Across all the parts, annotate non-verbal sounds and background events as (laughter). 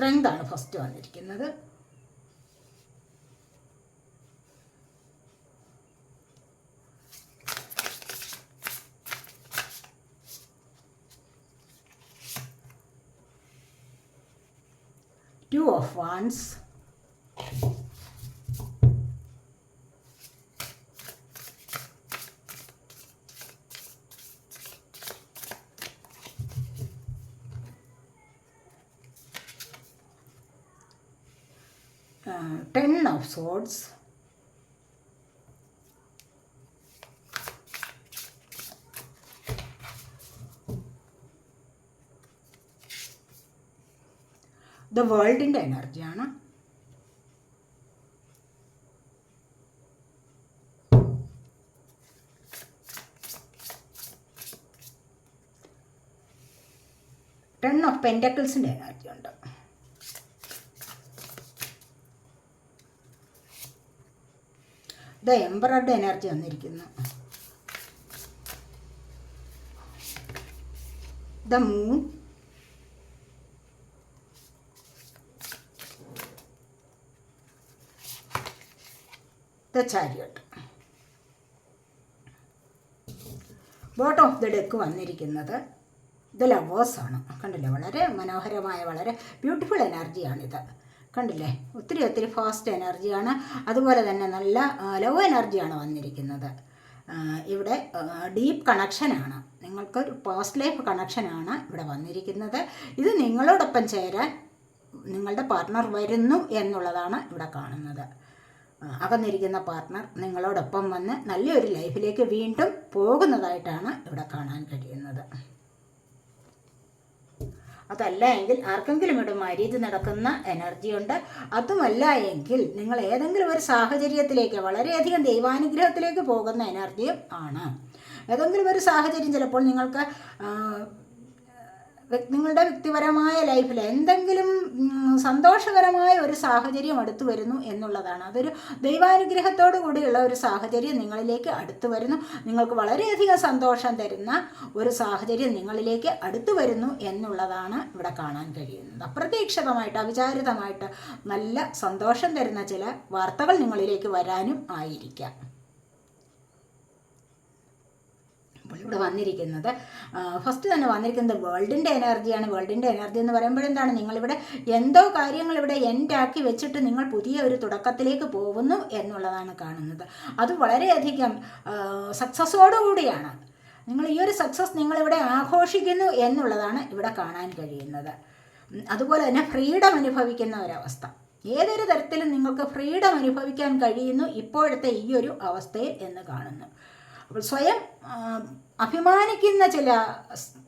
Strength ആണ് first വന്നിരിക്കുന്നത്. Two of wands swords the വേൾഡിന്റെ എനർജിയാണ് ടെൺ ഓഫ് പെന്റക്കിൾസിന്റെ എനർജി ഉണ്ട്. ദ എംബ്രോയ്ഡ് എനർജി വന്നിരിക്കുന്നു. The moon the chariot bottom of the deck വന്നിരിക്കുന്നത് ഇത് ലവേഴ്സാണ് കണ്ടില്ലേ? വളരെ മനോഹരമായ വളരെ ബ്യൂട്ടിഫുൾ എനർജിയാണിത് കണ്ടില്ലേ? ഒത്തിരി ഒത്തിരി ഫാസ്റ്റ് എനർജിയാണ് അതുപോലെ തന്നെ നല്ല ലോ എനർജിയാണ് വന്നിരിക്കുന്നത്. ഇവിടെ ഡീപ്പ് കണക്ഷനാണ് നിങ്ങൾക്കൊരു പാസ്റ്റ് ലൈഫ് കണക്ഷനാണ് ഇവിടെ വന്നിരിക്കുന്നത്. ഇത് നിങ്ങളോടൊപ്പം ചേരാൻ നിങ്ങളുടെ പാർട്ണർ വരുന്നു എന്നുള്ളതാണ് ഇവിടെ കാണുന്നത്. അകന്നിരിക്കുന്ന പാർട്ണർ നിങ്ങളോടൊപ്പം വന്ന് നല്ലൊരു ലൈഫിലേക്ക് വീണ്ടും പോകുന്നതായിട്ടാണ് ഇവിടെ കാണാൻ കഴിയുന്നത്. അതല്ല എങ്കിൽ ആർക്കെങ്കിലും ഇവിടെ മരീത് നടക്കുന്ന എനർജി ഉണ്ട്. അതുമല്ല എങ്കിൽ നിങ്ങൾ ഏതെങ്കിലും ഒരു സാഹചര്യത്തിലേക്ക് വളരെയധികം ദൈവാനുഗ്രഹത്തിലേക്ക് പോകുന്ന എനർജിയും ആണ്. ഏതെങ്കിലും ഒരു സാഹചര്യം ചിലപ്പോൾ നിങ്ങൾക്ക് നിങ്ങളുടെ വ്യക്തിപരമായ ലൈഫിൽ എന്തെങ്കിലും സന്തോഷകരമായ ഒരു സാഹചര്യം അടുത്തു വരുന്നു എന്നുള്ളതാണ്. അതൊരു ദൈവാനുഗ്രഹത്തോടു കൂടിയുള്ള ഒരു സാഹചര്യം നിങ്ങളിലേക്ക് അടുത്തു വരുന്നു. നിങ്ങൾക്ക് വളരെയധികം സന്തോഷം തരുന്ന ഒരു സാഹചര്യം നിങ്ങളിലേക്ക് അടുത്തു വരുന്നു എന്നുള്ളതാണ് ഇവിടെ കാണാൻ കഴിയുന്നത്. അപ്രതീക്ഷിതമായിട്ട് അവിചാരിതമായിട്ട് നല്ല സന്തോഷം തരുന്ന ചില വാർത്തകൾ നിങ്ങളിലേക്ക് വരാനും ആയിരിക്കാം. ഇവിടെ വന്നിരിക്കുന്നത്. ഫസ്റ്റ് തന്നെ വന്നിരിക്കുന്നത് വേൾഡിന്റെ എനർജിയാണ് വേൾഡിന്റെ എനർജി എന്ന് പറയുമ്പോഴെന്താണ് നിങ്ങളിവിടെ എന്തോ കാര്യങ്ങൾ ഇവിടെ എൻഡാക്കി വെച്ചിട്ട് നിങ്ങൾ പുതിയ ഒരു തുടക്കത്തിലേക്ക് പോകുന്നു എന്നുള്ളതാണ് കാണുന്നത്. അത് വളരെയധികം സക്സസ്സോടുകൂടിയാണ് നിങ്ങൾ ഈ ഒരു സക്സസ് നിങ്ങളിവിടെ ആഘോഷിക്കുന്നു എന്നുള്ളതാണ് ഇവിടെ കാണാൻ കഴിയുന്നത്. അതുപോലെ തന്നെ ഫ്രീഡം അനുഭവിക്കുന്ന ഒരവസ്ഥ. ഏതൊരു തരത്തിലും നിങ്ങൾക്ക് ഫ്രീഡം അനുഭവിക്കാൻ കഴിയുന്നു ഇപ്പോഴത്തെ ഈ ഒരു അവസ്ഥയിൽ എന്ന് കാണുന്നു. അപ്പോൾ സ്വയം അഭിമാനിക്കുന്ന ചില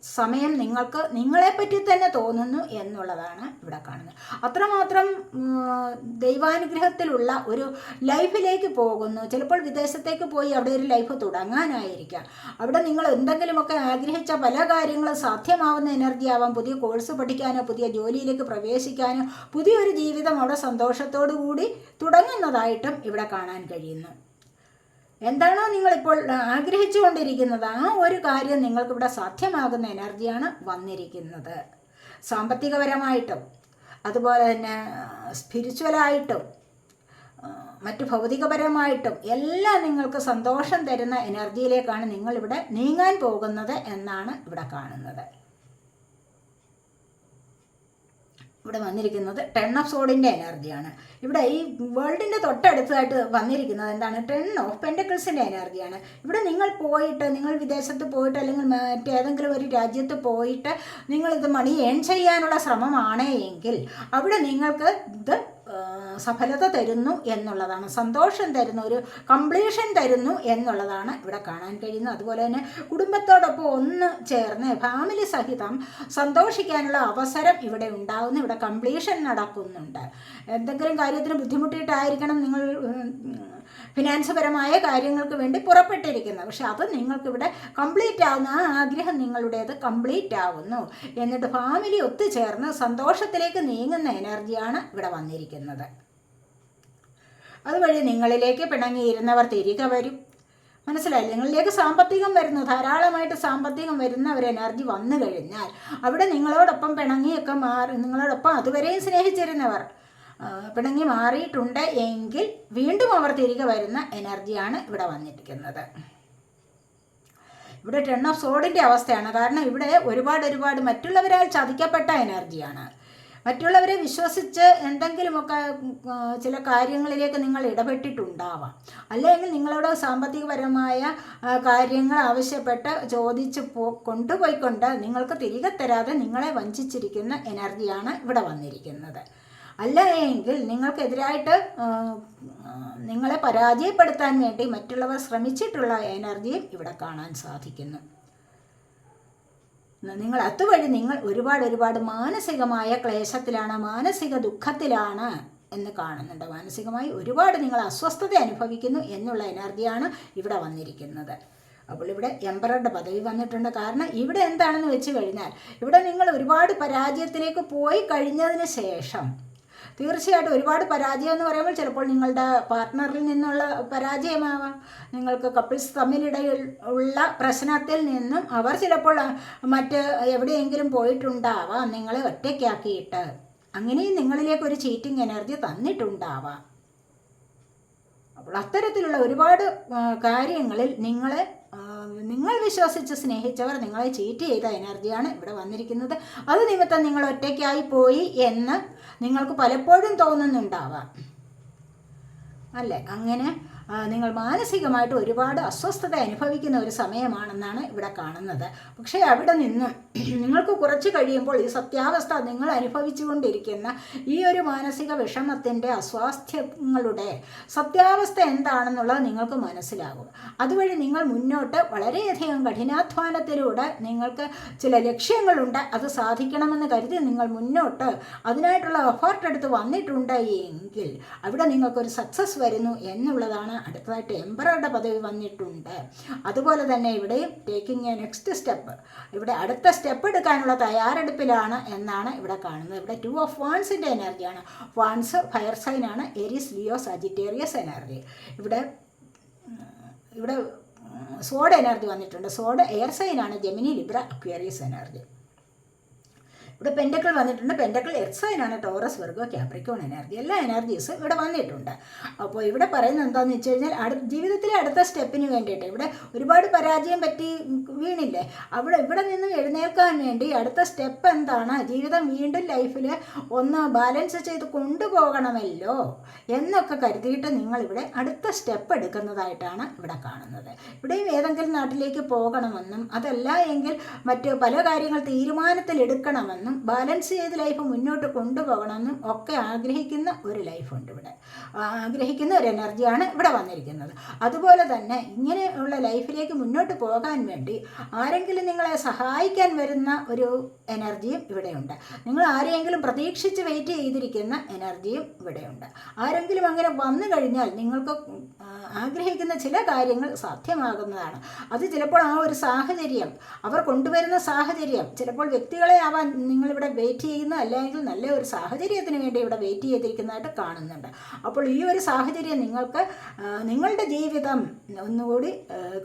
സമയം നിങ്ങൾക്ക് നിങ്ങളെപ്പറ്റി തന്നെ തോന്നുന്നു എന്നുള്ളതാണ് ഇവിടെ കാണുന്നത്. അത്രമാത്രം ദൈവാനുഗ്രഹത്തിലുള്ള ഒരു ലൈഫിലേക്ക് പോകുന്നു. ചിലപ്പോൾ വിദേശത്തേക്ക് പോയി അവിടെ ഒരു ലൈഫ് തുടങ്ങാനായിരിക്കാം. അവിടെ നിങ്ങൾ എന്തെങ്കിലുമൊക്കെ ആഗ്രഹിച്ച പല കാര്യങ്ങളും സാധ്യമാവുന്ന എനർജി ആവാം. പുതിയ കോഴ്സ് പഠിക്കാനോ പുതിയ ജോലിയിലേക്ക് പ്രവേശിക്കാനോ പുതിയൊരു ജീവിതം അവിടെ സന്തോഷത്തോടു കൂടി തുടങ്ങുന്നതായിട്ടും ഇവിടെ കാണാൻ കഴിയുന്നു. എന്താണോ നിങ്ങളിപ്പോൾ ആഗ്രഹിച്ചുകൊണ്ടിരിക്കുന്നത്? ആ ഒരു കാര്യം നിങ്ങൾക്കിവിടെ സാധ്യമാകുന്ന എനർജിയാണ് വന്നിരിക്കുന്നത്. സാമ്പത്തികപരമായിട്ടും അതുപോലെ തന്നെ സ്പിരിച്വലായിട്ടും മറ്റു ഭൗതികപരമായിട്ടും എല്ലാം നിങ്ങൾക്ക് സന്തോഷം തരുന്ന എനർജിയിലേക്കാണ് നിങ്ങളിവിടെ നീങ്ങാൻ പോകുന്നത് എന്നാണ് ഇവിടെ കാണുന്നത്. ഇവിടെ വന്നിരിക്കുന്നത് ടെൺ ഓഫ് സോഡിന്റെ എനർജിയാണ് ഇവിടെ ഈ വേൾഡിന്റെ തൊട്ടടുത്തായിട്ട് വന്നിരിക്കുന്നത് എന്താണ്? ടെൺ ഓഫ് പെൻഡക്കിൾസിന്റെ എനർജിയാണ് ഇവിടെ നിങ്ങൾ പോയിട്ട് നിങ്ങൾ വിദേശത്ത് പോയിട്ട് അല്ലെങ്കിൽ മറ്റേതെങ്കിലും ഒരു രാജ്യത്ത് പോയിട്ട് നിങ്ങളിത് മണി ഏൺ ചെയ്യാനുള്ള ശ്രമമാണ് എങ്കിൽ അവിടെ നിങ്ങൾക്ക് ഇത് സഫലത തരുന്നു എന്നുള്ളതാണ്. സന്തോഷം തരുന്നു ഒരു കംപ്ലീഷൻ തരുന്നു എന്നുള്ളതാണ് ഇവിടെ കാണാൻ കഴിയുന്നത്. അതുപോലെ തന്നെ കുടുംബത്തോടൊപ്പം ഒന്ന് ചേർന്ന് ഫാമിലി സഹിതം സന്തോഷിക്കാനുള്ള അവസരം ഇവിടെ ഉണ്ടാകുന്നു ഇവിടെ കംപ്ലീഷൻ നടക്കുന്നുണ്ട്. എന്തെങ്കിലും കാര്യത്തിന് ബുദ്ധിമുട്ടിയിട്ടായിരിക്കണം നിങ്ങൾ ഫിനാൻസ് പരമായ കാര്യങ്ങൾക്ക് വേണ്ടി പുറപ്പെട്ടിരിക്കുന്നത്. പക്ഷെ അത് നിങ്ങൾക്കിവിടെ കംപ്ലീറ്റ് ആവുന്നു. ആ ആഗ്രഹം നിങ്ങളുടേത് കംപ്ലീറ്റ് ആവുന്നു. എന്നിട്ട് ഫാമിലി ഒത്തുചേർന്ന് സന്തോഷത്തിലേക്ക് നീങ്ങുന്ന എനർജിയാണ് ഇവിടെ വന്നിരിക്കുന്നത്. അതുവഴി നിങ്ങളിലേക്ക് പിണങ്ങിയിരുന്നവർ തിരികെ വരും. മനസ്സിലായി നിങ്ങളിലേക്ക് സാമ്പത്തികം വരുന്നു. ധാരാളമായിട്ട് സാമ്പത്തികം വരുന്ന ഒരു എനർജി വന്നു കഴിഞ്ഞാൽ അവിടെ നിങ്ങളോടൊപ്പം പിണങ്ങിയൊക്കെ മാറി നിങ്ങളോടൊപ്പം അതുവരെയും സ്നേഹിച്ചിരുന്നവർ പിണങ്ങി മാറിയിട്ടുണ്ട് എങ്കിൽ വീണ്ടും അവർ തിരികെ വരുന്ന എനർജിയാണ് ഇവിടെ വന്നിരിക്കുന്നത്. ഇവിടെ ടെൺ ഓഫ് സോഡിന്റെ അവസ്ഥയാണ്. കാരണം ഇവിടെ ഒരുപാട് ഒരുപാട് മറ്റുള്ളവരാൽ ചതിക്കപ്പെട്ട എനർജിയാണ്. മറ്റുള്ളവരെ വിശ്വസിച്ച് എന്തെങ്കിലുമൊക്കെ ചില കാര്യങ്ങളിലേക്ക് നിങ്ങൾ ഇടപെട്ടിട്ടുണ്ടാവാം. അല്ലെങ്കിൽ നിങ്ങളോട് സാമ്പത്തികപരമായ കാര്യങ്ങൾ ആവശ്യപ്പെട്ട് ചോദിച്ച് പോ കൊണ്ടുപോയിക്കൊണ്ട് നിങ്ങൾക്ക് തിരികെ തരാതെ നിങ്ങളെ വഞ്ചിച്ചിരിക്കുന്ന എനർജിയാണ് ഇവിടെ വന്നിരിക്കുന്നത്. അല്ല എങ്കിൽ നിങ്ങൾക്കെതിരായിട്ട് നിങ്ങളെ പരാജയപ്പെടുത്താൻ വേണ്ടി മറ്റുള്ളവർ ശ്രമിച്ചിട്ടുള്ള എനർജിയും ഇവിടെ കാണാൻ സാധിക്കുന്നു. നിങ്ങൾ അതുവഴി നിങ്ങൾ ഒരുപാട് ഒരുപാട് മാനസികമായ ക്ലേശത്തിലാണ് മാനസിക ദുഃഖത്തിലാണ് എന്ന് കാണുന്നുണ്ട്. മാനസികമായി ഒരുപാട് നിങ്ങൾ അസ്വസ്ഥത അനുഭവിക്കുന്നു എന്നുള്ള എനർജിയാണ് ഇവിടെ വന്നിരിക്കുന്നത്. അപ്പോൾ ഇവിടെ എംപററുടെ പദവി വന്നിട്ടുണ്ട്. കാരണം ഇവിടെ എന്താണെന്ന് വെച്ച് കഴിഞ്ഞാൽ ഇവിടെ നിങ്ങൾ ഒരുപാട് പരാജയത്തിലേക്ക് പോയി കഴിഞ്ഞതിന് ശേഷം തീർച്ചയായിട്ടും ഒരുപാട് പരാജയം എന്ന് പറയുമ്പോൾ ചിലപ്പോൾ നിങ്ങളുടെ പാർട്ട്ണറിൽ നിന്നുള്ള പരാജയമാവാം. നിങ്ങൾക്ക് കപ്പിൾസ് തമ്മിലിടയിൽ ഉള്ള പ്രശ്നത്തിൽ നിന്നും അവർ ചിലപ്പോൾ മറ്റ് എവിടെയെങ്കിലും പോയിട്ടുണ്ടാവാം നിങ്ങളെ ഒറ്റയ്ക്കാക്കിയിട്ട്. അങ്ങനെയും നിങ്ങളിലേക്ക് ഒരു ചീറ്റിംഗ് എനർജി തന്നിട്ടുണ്ടാവാം. അപ്പോൾ അത്തരത്തിലുള്ള ഒരുപാട് കാര്യങ്ങളിൽ നിങ്ങളെ നിങ്ങൾ വിശ്വസിച്ച് സ്നേഹിച്ചവർ നിങ്ങളെ ചീറ്റ് ചെയ്ത എനർജിയാണ് ഇവിടെ വന്നിരിക്കുന്നത്. അത് നിമിത്തം നിങ്ങൾ ഒറ്റയ്ക്കായി പോയി എന്ന് നിങ്ങൾക്ക് പലപ്പോഴും തോന്നുന്നുണ്ടാവാം. അല്ലേ? അങ്ങനെ നിങ്ങൾ മാനസികമായിട്ട് ഒരുപാട് അസ്വസ്ഥത അനുഭവിക്കുന്ന ഒരു സമയമാണെന്നാണ് ഇവിടെ കാണുന്നത്. പക്ഷേ അവിടെ നിന്നും നിങ്ങൾക്ക് കുറച്ച് കഴിയുമ്പോൾ ഈ സത്യാവസ്ഥ നിങ്ങൾ അനുഭവിച്ചുകൊണ്ടിരിക്കുന്ന ഈ ഒരു മാനസിക വിഷമത്തിന്റെ അസ്വാസ്ഥ്യങ്ങളുടെ സത്യാവസ്ഥ എന്താണെന്നുള്ളത് നിങ്ങൾക്ക് മനസ്സിലാകും. അതുവഴി നിങ്ങൾ മുന്നോട്ട് വളരെയധികം കഠിനാധ്വാനത്തിലൂടെ നിങ്ങൾക്ക് ചില ലക്ഷ്യങ്ങളുണ്ട്. അത് സാധിക്കണമെന്ന് കരുതി നിങ്ങൾ മുന്നോട്ട് അതിനായിട്ടുള്ള എഫേർട്ട് എടുത്ത് വന്നിട്ടുണ്ട് എങ്കിൽ അവിടെ നിങ്ങൾക്കൊരു സക്സസ് വരുന്നു എന്നുള്ളതാണ് അടുത്തതായിട്ട് എംബറുടെ പദവി വന്നിട്ടുണ്ട്. അതുപോലെ തന്നെ ഇവിടെയും ടേക്കിംഗ് എ നെക്സ്റ്റ് സ്റ്റെപ്പ് ഇവിടെ അടുത്ത സ്റ്റെപ്പ് എടുക്കാനുള്ള തയ്യാറെടുപ്പിലാണ് എന്നാണ് ഇവിടെ കാണുന്നത്. ഇവിടെ ടു ഓഫ് വാൺസിന്റെ എനർജിയാണ് വാൺസ് ഫയർ സൈനാണ് എരിസ് ലിയോ സജിറ്റേറിയസ് എനർജി ഇവിടെ ഇവിടെ സോഡ് എനർജി വന്നിട്ടുണ്ട്. സോഡ് എയർ സൈനാണ് ജെമിനി ലിബ്ര അക്വേറിയസ് എനർജി ഇവിടെ പെൻഡക്കിൾ വന്നിട്ടുണ്ട്. പെൻഡക്കിൾ എർസൈനാണ് ടോറസ് വർഗോ ക്യാപ്രിക്കോൺ എനർജി എല്ലാ എനർജീസും ഇവിടെ വന്നിട്ടുണ്ട്. അപ്പോൾ ഇവിടെ പറയുന്നത് എന്താണെന്ന് വെച്ച് കഴിഞ്ഞാൽ അടു ജീവിതത്തിലെ അടുത്ത സ്റ്റെപ്പിന് വേണ്ടിയിട്ട് ഇവിടെ ഒരുപാട് പരാജയം പറ്റി വീണില്ലേ? അവിടെ ഇവിടെ നിന്ന് എഴുന്നേൽക്കാൻ വേണ്ടി അടുത്ത സ്റ്റെപ്പ് എന്താണ്? ജീവിതം വീണ്ടും ലൈഫിൽ ഒന്ന് ബാലൻസ് ചെയ്ത് കൊണ്ടുപോകണമല്ലോ എന്നൊക്കെ കരുതിയിട്ട് നിങ്ങളിവിടെ അടുത്ത സ്റ്റെപ്പ് എടുക്കുന്നതായിട്ടാണ് ഇവിടെ കാണുന്നത്. ഇവിടെയും ഏതെങ്കിലും നാട്ടിലേക്ക് പോകണമെന്നും അതല്ല എങ്കിൽ മറ്റ് പല കാര്യങ്ങൾ തീരുമാനത്തിൽ എടുക്കണമെന്നും ബാലൻസ് ചെയ്ത് ലൈഫ് മുന്നോട്ട് കൊണ്ടുപോകണമെന്നും ഒക്കെ ആഗ്രഹിക്കുന്ന ഒരു ലൈഫുണ്ട് ഇവിടെ. ആഗ്രഹിക്കുന്ന ഒരു എനർജിയാണ് ഇവിടെ വന്നിരിക്കുന്നത്. അതുപോലെ തന്നെ ഇങ്ങനെയുള്ള ലൈഫിലേക്ക് മുന്നോട്ട് പോകാൻ വേണ്ടി ആരെങ്കിലും നിങ്ങളെ സഹായിക്കാൻ വരുന്ന ഒരു എനർജിയും ഇവിടെയുണ്ട് നിങ്ങൾ ആരെയെങ്കിലും പ്രതീക്ഷിച്ച് വെയിറ്റ് ചെയ്തിരിക്കുന്ന എനർജിയും ഇവിടെയുണ്ട് ആരെങ്കിലും അങ്ങനെ വന്നു കഴിഞ്ഞാൽ നിങ്ങൾക്ക് ആഗ്രഹിക്കുന്ന ചില കാര്യങ്ങൾ സാധ്യമാകുന്നതാണ്. അത് ചിലപ്പോൾ ആ ഒരു സാഹചര്യം അവർ കൊണ്ടുവരുന്ന സാഹചര്യം ചിലപ്പോൾ വ്യക്തികളെ ആവാൻ നിങ്ങളിവിടെ വെയിറ്റ് ചെയ്യുന്ന അല്ലെങ്കിൽ നല്ല ഒരു സാഹചര്യത്തിന് വേണ്ടി ഇവിടെ വെയിറ്റ് ചെയ്തിരിക്കുന്നതായിട്ട് കാണുന്നുണ്ട്. അപ്പോൾ ഈ ഒരു സാഹചര്യം നിങ്ങൾക്ക് നിങ്ങളുടെ ജീവിതം ഒന്നുകൂടി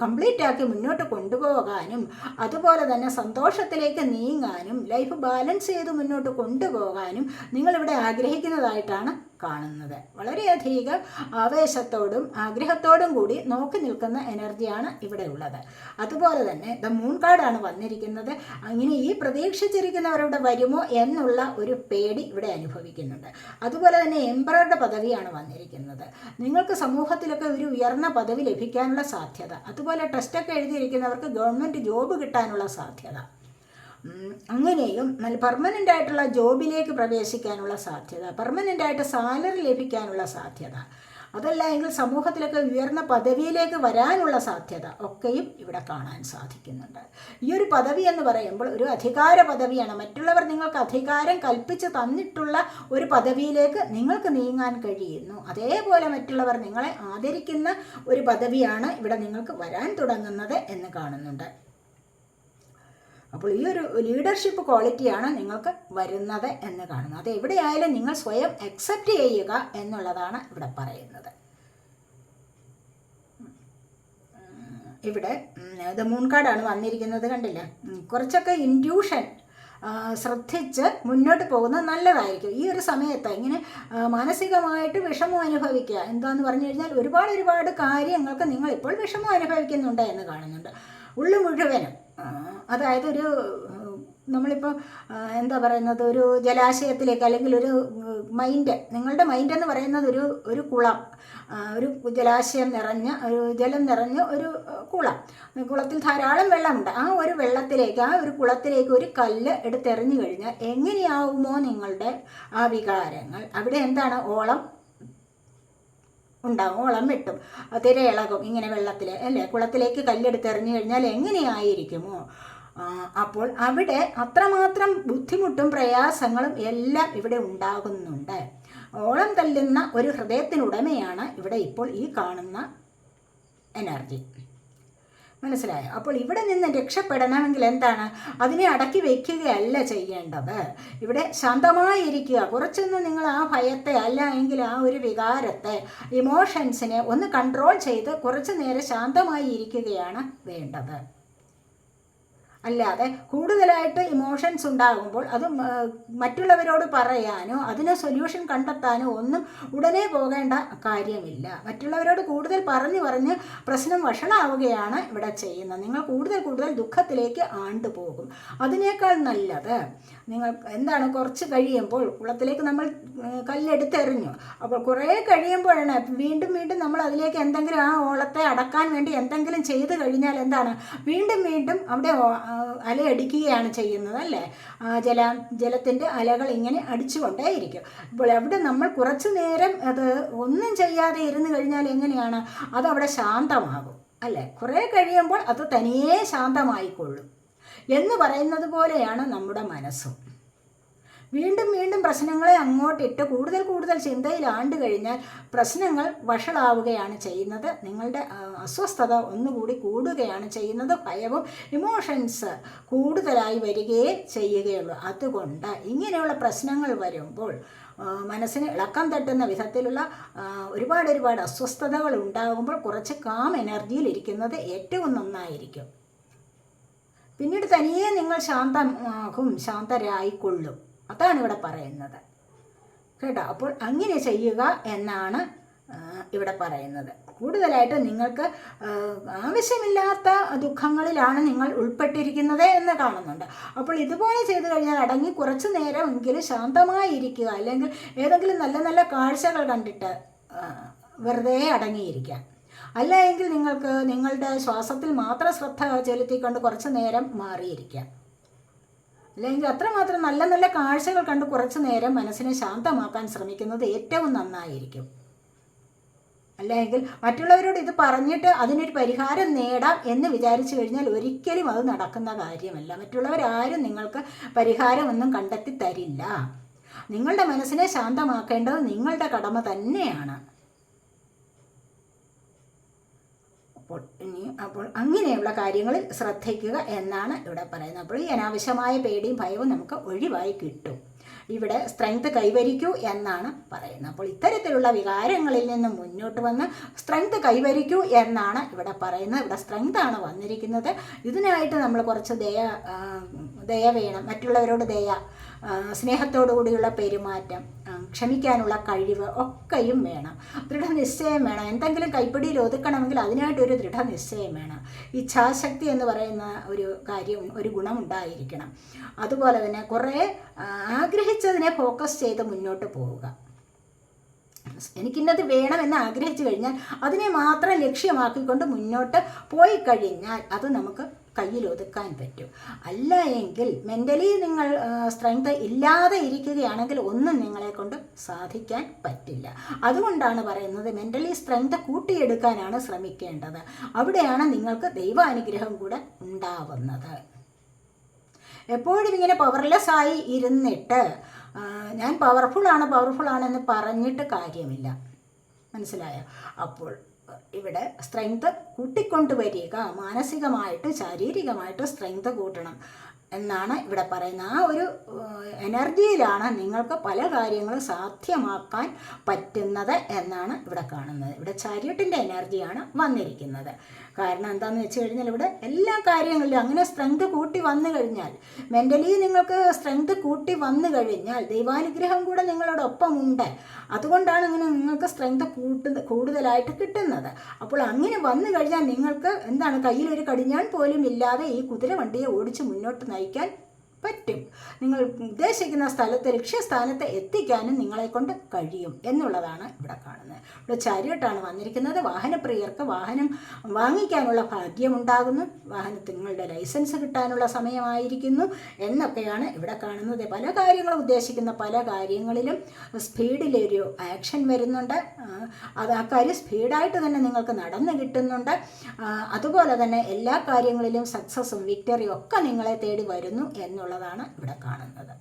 കംപ്ലീറ്റ് ആക്കി മുന്നോട്ട് കൊണ്ടുപോകാനും അതുപോലെ തന്നെ സന്തോഷത്തിലേക്ക് നീങ്ങാനും ലൈഫ് ബാലൻസ് ചെയ്ത് മുന്നോട്ട് കൊണ്ടുപോകാനും നിങ്ങളിവിടെ ആഗ്രഹിക്കുന്നതായിട്ടാണ് കാണുന്നത്. വളരെയധികം ആവേശത്തോടും ആഗ്രഹത്തോടും കൂടി നോക്കി നിൽക്കുന്ന എനർജിയാണ് ഇവിടെ ഉള്ളത്. അതുപോലെ തന്നെ ദ മൂൺ കാർഡാണ് വന്നിരിക്കുന്നത്. അങ്ങനെ ഈ പ്രതീക്ഷിച്ചിരിക്കുന്നവരവിടെ വരുമോ എന്നുള്ള ഒരു പേടി ഇവിടെ അനുഭവിക്കുന്നുണ്ട്. അതുപോലെ തന്നെ എംപററുടെ പദവിയാണ് വന്നിരിക്കുന്നത്. നിങ്ങൾക്ക് സമൂഹത്തിലൊക്കെ ഒരു ഉയർന്ന പദവി ലഭിക്കാനുള്ള സാധ്യത അതുപോലെ ടെസ്റ്റൊക്കെ എഴുതിയിരിക്കുന്നവർക്ക് ഗവൺമെന്റ് ജോബ് കിട്ടാനുള്ള സാധ്യത അങ്ങനെയും നല്ല പെർമനന്റ് ആയിട്ടുള്ള ജോബിലേക്ക് പ്രവേശിക്കാനുള്ള സാധ്യത പെർമനന്റ് ആയിട്ട് സാലറി ലഭിക്കാനുള്ള സാധ്യത അതല്ല എങ്കിൽ സമൂഹത്തിലൊക്കെ ഉയർന്ന പദവിയിലേക്ക് വരാനുള്ള സാധ്യത ഒക്കെയും ഇവിടെ കാണാൻ സാധിക്കുന്നുണ്ട്. ഈ ഒരു പദവി എന്ന് പറയുമ്പോൾ ഒരു അധികാര പദവിയാണ്. മറ്റുള്ളവർ നിങ്ങൾക്ക് അധികാരം കൽപ്പിച്ച് തന്നിട്ടുള്ള ഒരു പദവിയിലേക്ക് നിങ്ങൾക്ക് നീങ്ങാൻ കഴിയുന്നു. അതേപോലെ മറ്റുള്ളവർ നിങ്ങളെ ആദരിക്കുന്ന ഒരു പദവിയാണ് ഇവിടെ നിങ്ങൾക്ക് വരാൻ തുടങ്ങുന്നത് എന്ന് കാണുന്നുണ്ട്. അപ്പോൾ ഈ ഒരു ലീഡർഷിപ്പ് ക്വാളിറ്റിയാണ് നിങ്ങൾക്ക് വരുന്നത് എന്ന് കാണുന്നത്. അത് എവിടെയായാലും നിങ്ങൾ സ്വയം അക്സെപ്റ്റ് ചെയ്യുക എന്നുള്ളതാണ് ഇവിടെ പറയുന്നത്. ഇവിടെ ഇത് മൂൺ വന്നിരിക്കുന്നത് കണ്ടില്ല? കുറച്ചൊക്കെ ഇൻഡ്യൂഷൻ ശ്രദ്ധിച്ച് മുന്നോട്ട് പോകുന്നത് നല്ലതായിരിക്കും. ഈ ഒരു സമയത്ത് ഇങ്ങനെ മാനസികമായിട്ട് വിഷമം അനുഭവിക്കുക എന്താന്ന് പറഞ്ഞു കഴിഞ്ഞാൽ ഒരുപാട് ഒരുപാട് കാര്യങ്ങൾക്ക് നിങ്ങൾ ഇപ്പോൾ വിഷമം അനുഭവിക്കുന്നുണ്ട് എന്ന് കാണുന്നുണ്ട്. ഉള്ളു മുഴുവനും അതായത് ഒരു നമ്മളിപ്പോൾ എന്താ പറയുന്നത് ഒരു ജലാശയത്തിലേക്ക് അല്ലെങ്കിൽ ഒരു മൈൻഡ് നിങ്ങളുടെ മൈൻഡ് എന്ന് പറയുന്നത് ഒരു ഒരു കുളം ഒരു ജലാശയം നിറഞ്ഞ ഒരു ജലം നിറഞ്ഞ ഒരു കുളം. കുളത്തിൽ ധാരാളം വെള്ളമുണ്ട്. ആ ഒരു വെള്ളത്തിലേക്ക് ആ ഒരു കുളത്തിലേക്ക് ഒരു കല്ല് എടുത്തെറിഞ്ഞു കഴിഞ്ഞാൽ എങ്ങനെയാവുമോ നിങ്ങളുടെ ആ വികാരങ്ങൾ അവിടെ എന്താണ്? ഓളം ഉണ്ടാവും. ഓളം വെട്ടും. തിരയിളകും ഇങ്ങനെ വെള്ളത്തിൽ അല്ലേ? കുളത്തിലേക്ക് കല്ലെടുത്തെറിഞ്ഞു കഴിഞ്ഞാൽ എങ്ങനെയായിരിക്കുമോ? അപ്പോൾ അവിടെ അത്രമാത്രം ബുദ്ധിമുട്ടും പ്രയാസങ്ങളും എല്ലാം ഇവിടെ ഉണ്ടാകുന്നുണ്ട്. ഓളം തല്ലുന്ന ഒരു ഹൃദയത്തിനുടമയാണ് ഇവിടെ ഇപ്പോൾ ഈ കാണുന്ന എനർജി. മനസ്സിലായോ? അപ്പോൾ ഇവിടെ നിന്ന് രക്ഷപ്പെടണമെങ്കിൽ എന്താണ്? അതിനെ അടക്കി വയ്ക്കുകയല്ല ചെയ്യേണ്ടത്. ഇവിടെ ശാന്തമായിരിക്കുക. കുറച്ചൊന്ന് നിങ്ങൾ ആ ഭയത്തെ അല്ല എങ്കിൽ ആ ഒരു വികാരത്തെ ഇമോഷൻസിനെ ഒന്ന് കൺട്രോൾ ചെയ്ത് കുറച്ച് നേരം ശാന്തമായി ഇരിക്കുകയാണ് വേണ്ടത്. അല്ലാതെ കൂടുതലായിട്ട് ഇമോഷൻസ് ഉണ്ടാകുമ്പോൾ അത് മറ്റുള്ളവരോട് പറയാനോ അതിന് സൊല്യൂഷൻ കണ്ടെത്താനോ ഒന്നും ഉടനെ പോകേണ്ട കാര്യമില്ല. മറ്റുള്ളവരോട് കൂടുതൽ പറഞ്ഞു പറഞ്ഞ് പ്രശ്നം വഷളാവുകയാണ് ഇവിടെ ചെയ്യുന്നത്. നിങ്ങൾ കൂടുതൽ കൂടുതൽ ദുഃഖത്തിലേക്ക് ആണ്ടുപോകും അതിനേക്കാൾ നല്ലത് നിങ്ങൾ എന്താണ് കുറച്ച് കഴിയുമ്പോൾ കുളത്തിലേക്ക് നമ്മൾ കല്ലെടുത്തെറിഞ്ഞു. അപ്പോൾ കുറേ കഴിയുമ്പോഴാണ് വീണ്ടും വീണ്ടും നമ്മൾ അതിലേക്ക് എന്തെങ്കിലും ആ ഓളത്തെ അടക്കാൻ വേണ്ടി എന്തെങ്കിലും ചെയ്തു കഴിഞ്ഞാൽ എന്താണ്? വീണ്ടും വീണ്ടും അവിടെ അലയടിക്കുകയാണ് ചെയ്യുന്നത് അല്ലേ? ജല ജലത്തിന്റെ അലകൾ ഇങ്ങനെ അടിച്ചുകൊണ്ടേയിരിക്കും. അപ്പോൾ അവിടെ നമ്മൾ കുറച്ചു നേരം അത് ഒന്നും ചെയ്യാതെ ഇരുന്ന് കഴിഞ്ഞാൽ എങ്ങനെയാണ്? അതവിടെ ശാന്തമാകും അല്ലേ? കുറേ കഴിയുമ്പോൾ അത് തനിയേ ശാന്തമായിക്കൊള്ളും എന്ന് പറയുന്നത് പോലെയാണ് നമ്മുടെ മനസ്സും. വീണ്ടും വീണ്ടും പ്രശ്നങ്ങളെ അങ്ങോട്ടിട്ട് കൂടുതൽ കൂടുതൽ ചിന്തയിൽ ആണ്ട് കഴിഞ്ഞാൽ പ്രശ്നങ്ങൾ വഷളാവുകയാണ് ചെയ്യുന്നത്. നിങ്ങളുടെ അസ്വസ്ഥത ഒന്നുകൂടി കൂടുകയാണ് ചെയ്യുന്നത്. ഭയവും ഇമോഷൻസ് കൂടുതലായി വരികയേ ചെയ്യുകയുള്ളൂ. അതുകൊണ്ട് ഇങ്ങനെയുള്ള പ്രശ്നങ്ങൾ വരുമ്പോൾ മനസ്സിന് ഇളക്കം തട്ടുന്ന വിധത്തിലുള്ള ഒരുപാട് ഒരുപാട് അസ്വസ്ഥതകൾ ഉണ്ടാകുമ്പോൾ കുറച്ച് കാം എനർജിയിൽ ഇരിക്കുന്നത് ഏറ്റവും നന്നായിരിക്കും. പിന്നീട് തനിയെ നിങ്ങൾ ശാന്തമാകും ശാന്തരായിക്കൊള്ളും. അതാണ് ഇവിടെ പറയുന്നത്. കേട്ടോ? അപ്പോൾ അങ്ങനെ ചെയ്യുക എന്നാണ് ഇവിടെ പറയുന്നത്. കൂടുതലായിട്ട് നിങ്ങൾക്ക് ആവശ്യമില്ലാത്ത ദുഃഖങ്ങളിലാണ് നിങ്ങൾ ഉൾപ്പെട്ടിരിക്കുന്നത് എന്ന് കാണുന്നുണ്ട്. അപ്പോൾ ഇതുപോലെ ചെയ്തു കഴിഞ്ഞാൽ അടങ്ങി കുറച്ച് നേരമെങ്കിലും ശാന്തമായിരിക്കുക അല്ലെങ്കിൽ ഏതെങ്കിലും നല്ല നല്ല കാഴ്ചകൾ കണ്ടിട്ട് വെറുതെ അടങ്ങിയിരിക്കാം അല്ല എങ്കിൽ നിങ്ങൾക്ക് നിങ്ങളുടെ ശ്വാസത്തിൽ മാത്രം ശ്രദ്ധ ചെലുത്തിക്കൊണ്ട് കുറച്ച് നേരം മാറിയിരിക്കാം അല്ലെങ്കിൽ അത്രമാത്രം നല്ല നല്ല കാഴ്ചകൾ കണ്ട് കുറച്ചു നേരം മനസ്സിനെ ശാന്തമാക്കാൻ ശ്രമിക്കുന്നത് ഏറ്റവും നന്നായിരിക്കും. അല്ലെങ്കിൽ മറ്റുള്ളവരോട് ഇത് പറഞ്ഞിട്ട് അതിനൊരു പരിഹാരം നേടാം എന്ന് വിചാരിച്ചു കഴിഞ്ഞാൽ ഒരിക്കലും അത് നടക്കുന്ന കാര്യമല്ല. മറ്റുള്ളവരാരും നിങ്ങൾക്ക് പരിഹാരമൊന്നും കണ്ടെത്തി തരില്ല. നിങ്ങളുടെ മനസ്സിനെ ശാന്തമാക്കേണ്ടത് നിങ്ങളുടെ കടമ തന്നെയാണ്. അപ്പോൾ ഇനി അപ്പോൾ അങ്ങനെയുള്ള കാര്യങ്ങളിൽ ശ്രദ്ധിക്കുക എന്നാണ് ഇവിടെ പറയുന്നത്. അപ്പോൾ ഈ അനാവശ്യമായ പേടിയും ഭയവും നമുക്ക് ഒഴിവായി കിട്ടും. ഇവിടെ സ്ട്രെങ്ത് കൈവരിക്കൂ എന്നാണ് പറയുന്നത്. അപ്പോൾ ഇത്തരത്തിലുള്ള വികാരങ്ങളിൽ നിന്ന് മുന്നോട്ട് വന്ന് സ്ട്രെങ്ത് കൈവരിക്കൂ എന്നാണ് ഇവിടെ പറയുന്നത്. ഇവിടെ സ്ട്രെങ്ത് ആണ് വന്നിരിക്കുന്നത്. ഇതിനായിട്ട് നമ്മൾ കുറച്ച് ദയ ദയ വേണം. മറ്റുള്ളവരോട് ദയ സ്നേഹത്തോടു കൂടിയുള്ള പെരുമാറ്റം ക്ഷമിക്കാനുള്ള കഴിവ് ഒക്കെയും വേണം. ദൃഢനിശ്ചയം വേണം. എന്തെങ്കിലും കൈപ്പിടിയിൽ ഒതുക്കണമെങ്കിൽ അതിനായിട്ടൊരു ദൃഢനിശ്ചയം വേണം. ഇച്ഛാശക്തി എന്ന് പറയുന്ന ഒരു കാര്യം ഒരു ഗുണമുണ്ടായിരിക്കണം. അതുപോലെ തന്നെ കുറേ ആഗ്രഹിച്ചതിനെ ഫോക്കസ് ചെയ്ത് മുന്നോട്ട് പോവുക. എനിക്കിന്നത് വേണമെന്ന് ആഗ്രഹിച്ചു കഴിഞ്ഞാൽ അതിനെ മാത്രം ലക്ഷ്യമാക്കിക്കൊണ്ട് മുന്നോട്ട് പോയി കഴിഞ്ഞാൽ അത് നമുക്ക് കയ്യിൽ ഒതുക്കാൻ പറ്റും. അല്ല എങ്കിൽ മെന്റലി നിങ്ങൾ സ്ട്രെങ്ത് ഇല്ലാതെ ഇരിക്കുകയാണെങ്കിൽ ഒന്നും നിങ്ങളെ കൊണ്ട് സാധിക്കാൻ പറ്റില്ല. അതുകൊണ്ടാണ് പറയുന്നത് മെന്റലി സ്ട്രെങ്ത് കൂട്ടിയെടുക്കാനാണ് ശ്രമിക്കേണ്ടത്. അവിടെയാണ് നിങ്ങൾക്ക് ദൈവാനുഗ്രഹം കൂടെ ഉണ്ടാവുന്നത്. എപ്പോഴും ഇങ്ങനെ പവർലെസ് ആയി ഇരുന്നിട്ട് ഞാൻ പവർഫുൾ ആണ് പവർഫുൾ ആണെന്ന് പറഞ്ഞിട്ട് കാര്യമില്ല. മനസ്സിലായോ? അപ്പോൾ ഇവിടെ സ്ട്രെങ്ത് കൂട്ടിക്കൊണ്ടുവരിക. മാനസികമായിട്ട് ശാരീരികമായിട്ട് സ്ട്രെങ്ത് കൂട്ടണം. എന്നാണ് ഇവിടെ പറയുന്നത്. ആ ഒരു എനർജിയിലാണ് നിങ്ങൾക്ക് പല കാര്യങ്ങളും സാധ്യമാക്കാൻ പറ്റുന്നത് എന്നാണ് ഇവിടെ കാണുന്നത്. ഇവിടെ ചാരിയട്ടിന്റെ എനർജിയാണ് വന്നിരിക്കുന്നത്. കാരണം എന്താണെന്ന് വെച്ച് കഴിഞ്ഞാൽ ഇവിടെ എല്ലാ കാര്യങ്ങളിലും അങ്ങനെ സ്ട്രെങ്ത് കൂട്ടി വന്നു കഴിഞ്ഞാൽ മെന്റലി നിങ്ങൾക്ക് സ്ട്രെങ്ത് കൂട്ടി വന്നു കഴിഞ്ഞാൽ ദൈവാനുഗ്രഹം കൂടെ നിങ്ങളോടൊപ്പം ഉണ്ട്. അതുകൊണ്ടാണ് അങ്ങനെ നിങ്ങൾക്ക് സ്ട്രെങ്ത് കൂട്ടുന്ന കൂടുതലായിട്ട് കിട്ടുന്നത്. അപ്പോൾ അങ്ങനെ വന്നു കഴിഞ്ഞാൽ നിങ്ങൾക്ക് എന്താണ് കയ്യിലൊരു കടിഞ്ഞാൻ പോലും ഇല്ലാതെ ഈ കുതിര വണ്ടിയെ ഓടിച്ച് മുന്നോട്ട് നയിക്കാൻ പറ്റും. നിങ്ങൾ ഉദ്ദേശിക്കുന്ന സ്ഥലത്ത് ലക്ഷ്യസ്ഥാനത്ത് എത്തിക്കാനും നിങ്ങളെ കൊണ്ട് കഴിയും എന്നുള്ളതാണ് ഇവിടെ കാണുന്നത്. ഇവിടെ ചാരിയട്ടാണ് വന്നിരിക്കുന്നത്. വാഹനപ്രിയർക്ക് വാഹനം വാങ്ങിക്കാനുള്ള ഭാഗ്യമുണ്ടാകുന്നു. വാഹനത്തിൽ നിങ്ങളുടെ ലൈസൻസ് കിട്ടാനുള്ള സമയമായിരിക്കുന്നു എന്നൊക്കെയാണ് ഇവിടെ കാണുന്നത്. പല കാര്യങ്ങളും ഉദ്ദേശിക്കുന്ന പല കാര്യങ്ങളിലും സ്പീഡിലൊരു ആക്ഷൻ വരുന്നുണ്ട്. അത് ആ കാര്യം സ്പീഡായിട്ട് തന്നെ നിങ്ങൾക്ക് നടന്നു കിട്ടുന്നുണ്ട്. അതുപോലെ തന്നെ എല്ലാ കാര്യങ്ങളിലും സക്സസ്സും വിക്ടറിയും ഒക്കെ നിങ്ങളെ തേടി വരുന്നു എന്നുള്ളതാണ് ഇവിടെ കാണുന്നത്.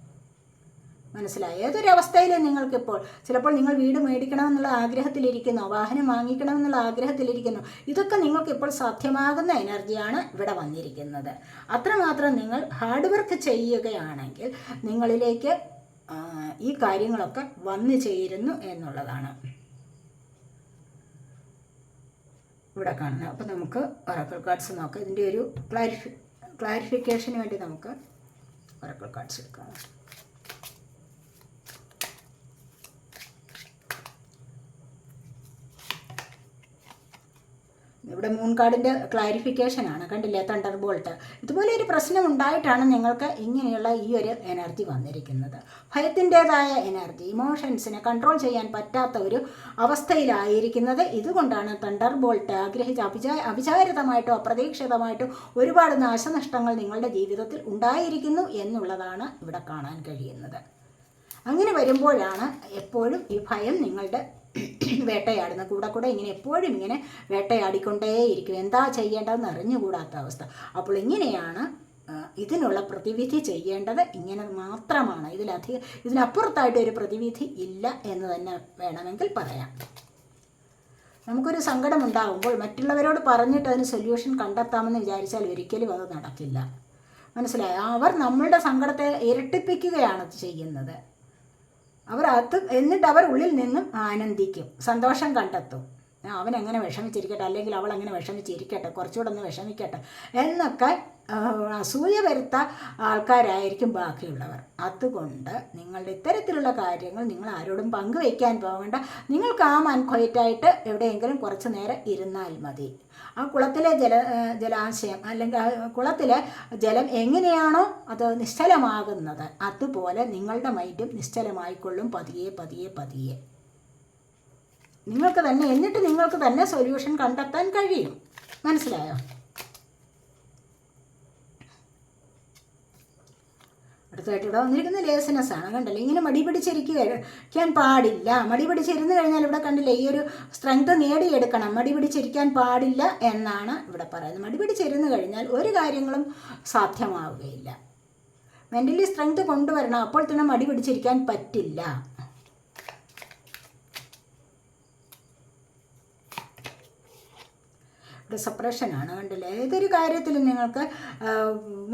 മനസ്സിലായി? ഏതൊരവസ്ഥയിലും നിങ്ങൾക്കിപ്പോൾ ചിലപ്പോൾ നിങ്ങൾ വീട് മേടിക്കണമെന്നുള്ള ആഗ്രഹത്തിലിരിക്കുന്നു വാഹനം വാങ്ങിക്കണമെന്നുള്ള ആഗ്രഹത്തിലിരിക്കുന്നു. ഇതൊക്കെ നിങ്ങൾക്കിപ്പോൾ സാധ്യമാകുന്ന എനർജിയാണ് ഇവിടെ വന്നിരിക്കുന്നത്. അത്രമാത്രം നിങ്ങൾ ഹാർഡ് വർക്ക് ചെയ്യുകയാണെങ്കിൽ നിങ്ങളിലേക്ക് ഈ കാര്യങ്ങളൊക്കെ വന്നു ചേരുന്നു എന്നുള്ളതാണ്. ഇവിടെ കാണുന്നത്. അപ്പോൾ നമുക്ക് ഒറക്കിൾ കാർഡ്സ് നോക്കാം. ഇതിന്റെ ഒരു ക്ലാരിഫി ക്ലാരിഫിക്കേഷന് വേണ്ടി നമുക്ക് ഒറക്കിൾ കാർഡ്സ് ഇവിടെ മൂൺ കാർഡിന്റെ ക്ലാരിഫിക്കേഷൻ ആണ്. കണ്ടില്ലേ? തണ്ടർ ബോൾട്ട് ഇതുപോലെ ഒരു പ്രശ്നം ഉണ്ടായിട്ടാണ് നിങ്ങൾക്ക് ഇങ്ങനെയുള്ള ഈ ഒരു എനർജി വന്നിരിക്കുന്നത്. ഭയത്തിന്റെതായ എനർജി ഇമോഷൻസിനെ കൺട്രോൾ ചെയ്യാൻ പറ്റാത്ത ഒരു അവസ്ഥയിലായിരിക്കുന്നത് ഇതുകൊണ്ടാണ് തണ്ടർ ബോൾട്ട് ആഗ്രഹിച്ച അഭിചാ അവിചാരിതമായിട്ടോ അപ്രതീക്ഷിതമായിട്ടോ ഒരുപാട് നാശനഷ്ടങ്ങൾ നിങ്ങളുടെ ജീവിതത്തിൽ ഉണ്ടായിരിക്കുന്നു എന്നുള്ളതാണ് ഇവിടെ കാണാൻ കഴിയുന്നത്. അങ്ങനെ വരുമ്പോഴാണ് എപ്പോഴും ഈ ഭയം നിങ്ങളുടെ (clears throat) വേട്ടയാടുന്നത് കൂടെ കൂടെ ഇങ്ങനെ എപ്പോഴും ഇങ്ങനെ വേട്ടയാടിക്കൊണ്ടേയിരിക്കും എന്താ ചെയ്യേണ്ടതെന്ന് അറിഞ്ഞുകൂടാത്ത അവസ്ഥ. അപ്പോൾ ഇങ്ങനെയാണ് ഇതിനുള്ള പ്രതിവിധി ചെയ്യേണ്ടത്. ഇങ്ങനെ മാത്രമാണ്. ഇതിലധികം ഇതിനപ്പുറത്തായിട്ട് ഒരു പ്രതിവിധി ഇല്ല എന്ന് തന്നെ വേണമെങ്കിൽ പറയാം. നമുക്കൊരു സങ്കടം ഉണ്ടാകുമ്പോൾ മറ്റുള്ളവരോട് പറഞ്ഞിട്ട് അതിന് സൊല്യൂഷൻ കണ്ടെത്താമെന്ന് വിചാരിച്ചാൽ ഒരിക്കലും അത് നടക്കില്ല. മനസ്സിലായോ? അവർ നമ്മളുടെ സങ്കടത്തെ ഇരട്ടിപ്പിക്കുകയാണ് ചെയ്യുന്നത്. അവർ അത് എന്നിട്ട് അവർ ഉള്ളിൽ നിന്നും ആനന്ദിക്കും. സന്തോഷം കണ്ടെത്തും. അവൻ എങ്ങനെ വിഷമിച്ചിരിക്കട്ടെ അല്ലെങ്കിൽ അവൾ അങ്ങനെ വിഷമിച്ചിരിക്കട്ടെ കുറച്ചുകൂടെ ഒന്ന് വിഷമിക്കട്ടെ എന്നൊക്കെ ആ, അസൂയ വരുത്ത ആൾക്കാരായിരിക്കും ബാക്കിയുള്ളവർ. അതുകൊണ്ട് നിങ്ങളുടെ ഇത്തരത്തിലുള്ള കാര്യങ്ങൾ നിങ്ങൾ ആരോടും പങ്കുവയ്ക്കാൻ പോകേണ്ട. നിങ്ങൾ കാം ആൻഡ് എവിടെയെങ്കിലും കുറച്ച് നേരം ഇരുന്നാൽ മതി. ആ കുളത്തിലെ ജല ആ, ജലാശയം അല്ലെങ്കിൽ ആ കുളത്തിലെ ജലം എങ്ങനെയാണോ അത് നിശ്ചലമാകുന്നത് അതുപോലെ നിങ്ങളുടെ മൈൻഡും നിശ്ചലമായിക്കൊള്ളും പതിയെ പതിയെ പതിയെ. നിങ്ങൾക്ക് തന്നെ എന്നിട്ട് നിങ്ങൾക്ക് തന്നെ സൊല്യൂഷൻ കണ്ടെത്താൻ കഴിയും. മനസ്സിലായോ? അടുത്തായിട്ട് ഇവിടെ വന്നിരിക്കുന്ന ലേസനസ് ആണ്. കണ്ടല്ലോ? ഇങ്ങനെ മടി പിടിച്ചിരിക്കാൻ പാടില്ല. മടി പിടിച്ചിരുന്ന് കഴിഞ്ഞാൽ ഇവിടെ കണ്ടില്ലേ ഈ ഒരു സ്ട്രെങ്ത് നേടിയെടുക്കണം. മടി പിടിച്ചിരിക്കാൻ പാടില്ല എന്നാണ് ഇവിടെ പറയുന്നത്. മടി പിടിച്ചിരുന്ന് കഴിഞ്ഞാൽ ഒരു കാര്യങ്ങളും സാധ്യമാവുകയില്ല. മെന്റലി സ്ട്രെങ്ത് കൊണ്ടുവരണം. അപ്പോൾ തന്നെ മടി പിടിച്ചിരിക്കാൻ പറ്റില്ല. ഇവിടെ സപ്രഷനാണ് കണ്ടില്ലേ? ഏതൊരു കാര്യത്തിലും നിങ്ങൾക്ക്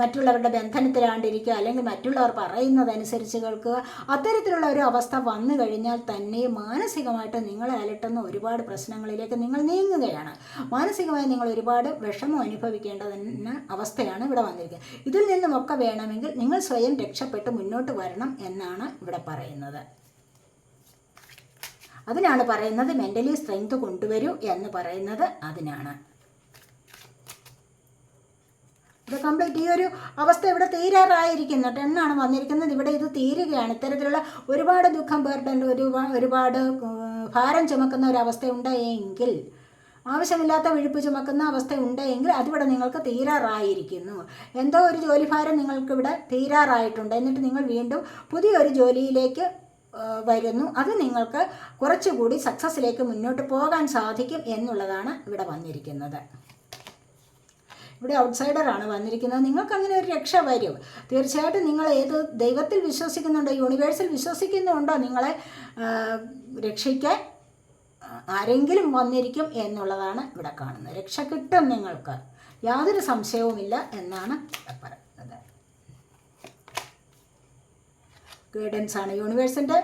മറ്റുള്ളവരുടെ ബന്ധനത്തിലാണ്ടിരിക്കുക അല്ലെങ്കിൽ മറ്റുള്ളവർ പറയുന്നതനുസരിച്ച് കേൾക്കുക അത്തരത്തിലുള്ള ഒരു അവസ്ഥ വന്നു കഴിഞ്ഞാൽ തന്നെ മാനസികമായിട്ട് നിങ്ങളെ അലട്ടുന്ന ഒരുപാട് പ്രശ്നങ്ങളിലേക്ക് നിങ്ങൾ നീങ്ങുകയാണ്. മാനസികമായി നിങ്ങൾ ഒരുപാട് വിഷമം അനുഭവിക്കേണ്ട അവസ്ഥയാണ് ഇവിടെ വന്നിരിക്കുന്നത്. ഇതിൽ നിന്നുമൊക്കെ വേണമെങ്കിൽ നിങ്ങൾ സ്വയം രക്ഷപ്പെട്ട് മുന്നോട്ട് വരണം എന്നാണ് ഇവിടെ പറയുന്നത്. അതിനാണ് പറയുന്നത് മെന്റലി സ്ട്രെങ്ത് കൊണ്ടുവരൂ എന്ന് പറയുന്നത് അതിനാണ്. ഇത് കംപ്ലീറ്റ് ഈ ഒരു അവസ്ഥ ഇവിടെ തീരാറായിരിക്കുന്നു. ടെണ്ണാണ് വന്നിരിക്കുന്നത്? ഇവിടെ ഇത് തീരുകയാണ്. ഇത്തരത്തിലുള്ള ഒരുപാട് ദുഃഖം പേർട്ടന്റെ ഒരു ഒരുപാട് ഭാരം ചുമക്കുന്ന ഒരു അവസ്ഥ ഉണ്ടെങ്കിൽ ആവശ്യമില്ലാത്ത വിഴുപ്പ് ചുമക്കുന്ന അവസ്ഥ ഉണ്ടെങ്കിൽ അതിവിടെ നിങ്ങൾക്ക് തീരാറായിരിക്കുന്നു. എന്തോ ഒരു ജോലിഭാരം നിങ്ങൾക്ക് ഇവിടെ തീരാറായിട്ടുണ്ട്. എന്നിട്ട് നിങ്ങൾ വീണ്ടും പുതിയൊരു ജോലിയിലേക്ക് വരുന്നു. അത് നിങ്ങൾക്ക് കുറച്ചുകൂടി സക്സസ്സിലേക്ക് മുന്നോട്ട് പോകാൻ സാധിക്കും എന്നുള്ളതാണ് ഇവിടെ വന്നിരിക്കുന്നത്. ഇവിടെ ഔട്ട്സൈഡറാണ് വന്നിരിക്കുന്നത്. നിങ്ങൾക്ക് അങ്ങനെ ഒരു രക്ഷ വരും. തീർച്ചയായിട്ടും നിങ്ങൾ ഏത് ദൈവത്തിൽ വിശ്വസിക്കുന്നുണ്ടോ യൂണിവേഴ്സിൽ വിശ്വസിക്കുന്നുണ്ടോ നിങ്ങളെ രക്ഷിക്കാൻ ആരെങ്കിലും വന്നിരിക്കും എന്നുള്ളതാണ് ഇവിടെ കാണുന്നത്. രക്ഷ കിട്ടും നിങ്ങൾക്ക്. യാതൊരു സംശയവുമില്ല എന്നാണ് ഇവിടെ പറയുന്നത്. ഗൈഡൻസ് ആണ് യൂണിവേഴ്സിന്റെ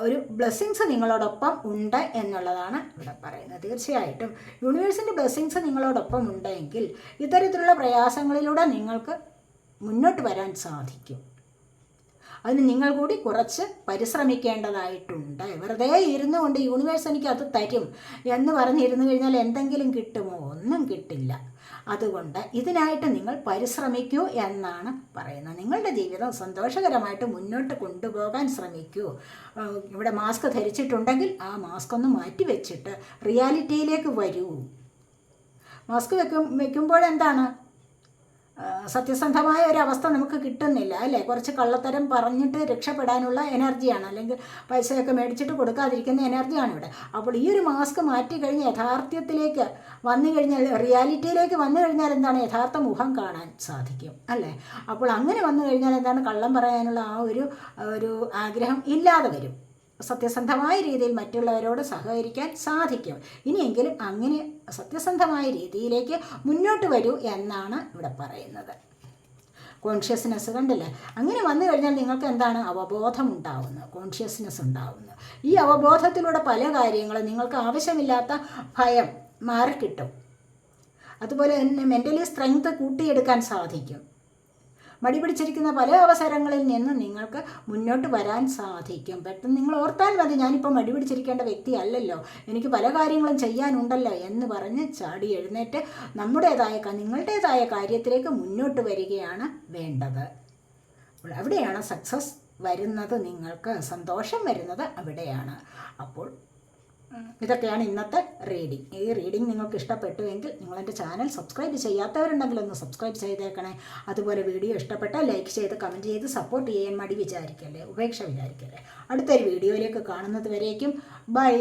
ഒരു ബ്ലെസ്സിങ്സ് നിങ്ങളോടൊപ്പം ഉണ്ട് എന്നുള്ളതാണ് ഇവിടെ പറയുന്നത്. തീർച്ചയായിട്ടും യൂണിവേഴ്സിന്റെ ബ്ലെസ്സിങ്സ് നിങ്ങളോടൊപ്പം ഉണ്ടെങ്കിൽ ഇത്തരത്തിലുള്ള പ്രയാസങ്ങളിലൂടെ നിങ്ങൾക്ക് മുന്നോട്ട് വരാൻ സാധിക്കും. അതിന് നിങ്ങൾ കൂടി കുറച്ച് പരിശ്രമിക്കേണ്ടതായിട്ടുണ്ട്. വെറുതെ ഇരുന്നു കൊണ്ട് യൂണിവേഴ്സ് എനിക്ക് അത് തരും എന്ന് പറഞ്ഞിരുന്നു കഴിഞ്ഞാൽ എന്തെങ്കിലും കിട്ടുമോ? ഒന്നും കിട്ടില്ല. അതുകൊണ്ട് ഇതിനായിട്ട് നിങ്ങൾ പരിശ്രമിക്കൂ എന്നാണ് പറയുന്നത്. നിങ്ങളുടെ ജീവിതം സന്തോഷകരമായിട്ട് മുന്നോട്ട് കൊണ്ടുപോകാൻ ശ്രമിക്കൂ. ഇവിടെ മാസ്ക് ധരിച്ചിട്ടുണ്ടെങ്കിൽ ആ മാസ്ക് ഒന്ന് മാറ്റി വെച്ചിട്ട് റിയാലിറ്റിയിലേക്ക് വരൂ. മാസ്ക് വെക്കും വെക്കുമ്പോഴെന്താണ് ആ, സത്യസന്ധമായ ഒരു അവസ്ഥ നമുക്ക് കിട്ടുന്നില്ല അല്ലേ? കുറച്ച് കള്ളത്തരം പറഞ്ഞിട്ട് രക്ഷപ്പെടാനുള്ള എനർജിയാണ് അല്ലെങ്കിൽ പൈസയൊക്കെ മേടിച്ചിട്ട് കൊടുക്കാതിരിക്കുന്ന എനർജിയാണ് ഇവിടെ. അപ്പോൾ ഈ ഒരു മാസ്ക് മാറ്റി കഴിഞ്ഞ് യഥാർത്ഥത്തിലേക്ക് വന്നു കഴിഞ്ഞാൽ റിയാലിറ്റിയിലേക്ക് വന്നു കഴിഞ്ഞാൽ എന്താണ്? യഥാർത്ഥ മുഖം കാണാൻ സാധിക്കും അല്ലേ? അപ്പോൾ അങ്ങനെ വന്നു കഴിഞ്ഞാൽ എന്താണ്? കള്ളം പറയാനുള്ള ആ ഒരു ഒരു ആഗ്രഹം ഇല്ലാതെ വരും. സത്യസന്ധമായ രീതിയിൽ മറ്റുള്ളവരോട് സഹകരിക്കാൻ സാധിക്കും. ഇനിയെങ്കിലും അങ്ങനെ സത്യസന്ധമായ രീതിയിലേക്ക് മുന്നോട്ട് വരൂ എന്നാണ് ഇവിടെ പറയുന്നത്. കോൺഷ്യസ്നെസ് കണ്ടില്ലേ? അങ്ങനെ വന്നു കഴിഞ്ഞാൽ നിങ്ങൾക്ക് എന്താണ്? അവബോധം ഉണ്ടാവുന്നത് കോൺഷ്യസ്നെസ് ഉണ്ടാവുന്നു. ഈ അവബോധത്തിലൂടെ പല കാര്യങ്ങളും നിങ്ങൾക്ക് ആവശ്യമില്ലാത്ത ഭയം മാറിക്കിട്ടും. അതുപോലെ തന്നെ മെന്റലി സ്ട്രെങ്ത് കൂട്ടിയെടുക്കാൻ സാധിക്കും. മടി പിടിച്ചിരിക്കുന്ന പല അവസരങ്ങളിൽ നിന്ന് നിങ്ങൾക്ക് മുന്നോട്ട് വരാൻ സാധിക്കും. പെട്ടെന്ന് നിങ്ങൾ ഓർത്താൽ മതി ഞാനിപ്പോൾ മടി പിടിച്ചിരിക്കേണ്ട വ്യക്തിയല്ലല്ലോ. എനിക്ക് പല കാര്യങ്ങളും ചെയ്യാനുണ്ടല്ലോ എന്ന് പറഞ്ഞ് ചാടി എഴുന്നേറ്റ് നമ്മുടേതായ നിങ്ങളുടേതായ കാര്യത്തിലേക്ക് മുന്നോട്ട് വരികയാണ് വേണ്ടത്. അവിടെയാണ് സക്സസ് വരുന്നത് നിങ്ങൾക്ക് സന്തോഷം വരുന്നത് അവിടെയാണ്. അപ്പോൾ ഇതൊക്കെയാണ് ഇന്നത്തെ റീഡിംഗ് ഈ റീഡിംഗ് നിങ്ങൾക്ക് ഇഷ്ടപ്പെട്ടുവെങ്കിൽ നിങ്ങൾ എന്റെ ചാനൽ സബ്സ്ക്രൈബ് ചെയ്യാത്തവരുണ്ടെങ്കിൽ ഒന്ന് സബ്സ്ക്രൈബ് ചെയ്തേക്കണേ. അതുപോലെ വീഡിയോ ഇഷ്ടപ്പെട്ടാൽ ലൈക്ക് ചെയ്ത് കമന്റ് ചെയ്ത് സപ്പോർട്ട് ചെയ്യാൻ മടി വിചാരിക്കല്ലേ? ഉപേക്ഷ വിചാരിക്കല്ലേ? അടുത്തൊരു വീഡിയോയിലേക്ക് കാണുന്നത് വരേക്കും. ബൈ